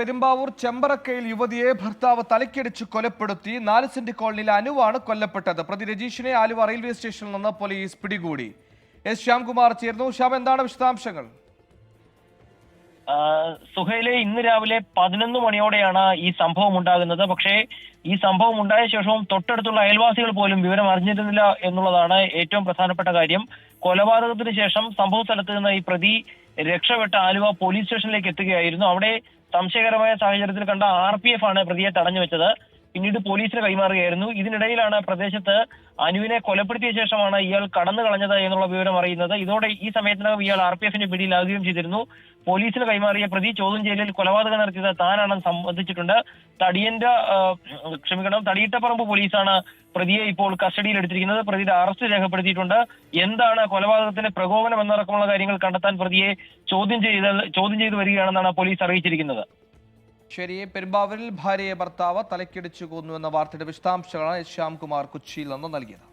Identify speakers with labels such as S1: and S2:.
S1: പെരുമ്പാവൂർ ചെമ്പറക്കയിൽ യുവതിയെ ഭർത്താവ് തലയ്ക്കടിച്ച് കൊലപ്പെടുത്തി നാല് സെന്റ് കോളനിയിലെ അനുവാണ് കൊല്ലപ്പെട്ടത്. പ്രതി രജീഷിനെ ആലുവ റെയിൽവേ സ്റ്റേഷനിൽ നിന്ന് പോലീസ് പിടികൂടി. എസ് ശ്യാംകുമാർ ചേർന്നു ശ്യാം എന്താണ് വിശദാംശങ്ങൾ?
S2: സുഹൈലെ ഇന്ന് രാവിലെ പതിനൊന്ന് മണിയോടെയാണ് ഈ സംഭവം ഉണ്ടാകുന്നത്. പക്ഷേ ഈ സംഭവം ഉണ്ടായ ശേഷവും തൊട്ടടുത്തുള്ള അയൽവാസികൾ പോലും വിവരം അറിഞ്ഞിരുന്നില്ല എന്നുള്ളതാണ് ഏറ്റവും പ്രധാനപ്പെട്ട കാര്യം. കൊലപാതകത്തിന് ശേഷം സംഭവ സ്ഥലത്ത് നിന്ന് ഈ പ്രതി രക്ഷപ്പെട്ട ആലുവ പോലീസ് സ്റ്റേഷനിലേക്ക് എത്തുകയായിരുന്നു. അവിടെ സംശയകരമായ സാഹചര്യത്തിൽ കണ്ട ആർ പി എഫ് ആണ് പ്രതിയെ തടഞ്ഞു വെച്ചത് പിന്നീട് പോലീസിന് കൈമാറുകയായിരുന്നു. ഇതിനിടയിലാണ് പ്രദേശത്ത് അനുവിനെ കൊലപ്പെടുത്തിയ ശേഷമാണ് ഇയാൾ കടന്നു കളഞ്ഞത് എന്നുള്ള വിവരം അറിയുന്നത്. ഇതോടെ ഈ സമയത്തിനകം ഇയാൾ ആർ പി എഫിന്റെ പിടിയിലാകുകയും ചെയ്തിരുന്നു. പോലീസിന് കൈമാറിയ പ്രതി ചോദ്യം ചെയ്യലിൽ കൊലപാതകം നടത്തിയത് താനാണെന്ന് സംബന്ധിച്ചിട്ടുണ്ട്. തടിയന്റെ ക്ഷമിക്കണം തടിയിട്ടപ്പറമ്പ് പോലീസാണ് പ്രതിയെ ഇപ്പോൾ കസ്റ്റഡിയിൽ എടുത്തിരിക്കുന്നത്. പ്രതിയുടെ അറസ്റ്റ് രേഖപ്പെടുത്തിയിട്ടുണ്ട്. എന്താണ് കൊലപാതകത്തിന്റെ പ്രകോപനം എന്നടക്കമുള്ള കാര്യങ്ങൾ കണ്ടെത്താൻ പ്രതിയെ ചോദ്യം ചെയ്ത് ചോദ്യം ചെയ്തു വരികയാണെന്നാണ് പോലീസ് അറിയിച്ചിരിക്കുന്നത്.
S1: ശരി പെരുമ്പാവൂരിൽ ഭാര്യയെ ഭർത്താവ് തലക്കിടിച്ചു കൊന്നുവെന്ന വാർത്തയുടെ വിശദാംശങ്ങളാണ് ശ്യാംകുമാർ കൊച്ചിയിൽ നിന്ന് നൽകിയത്.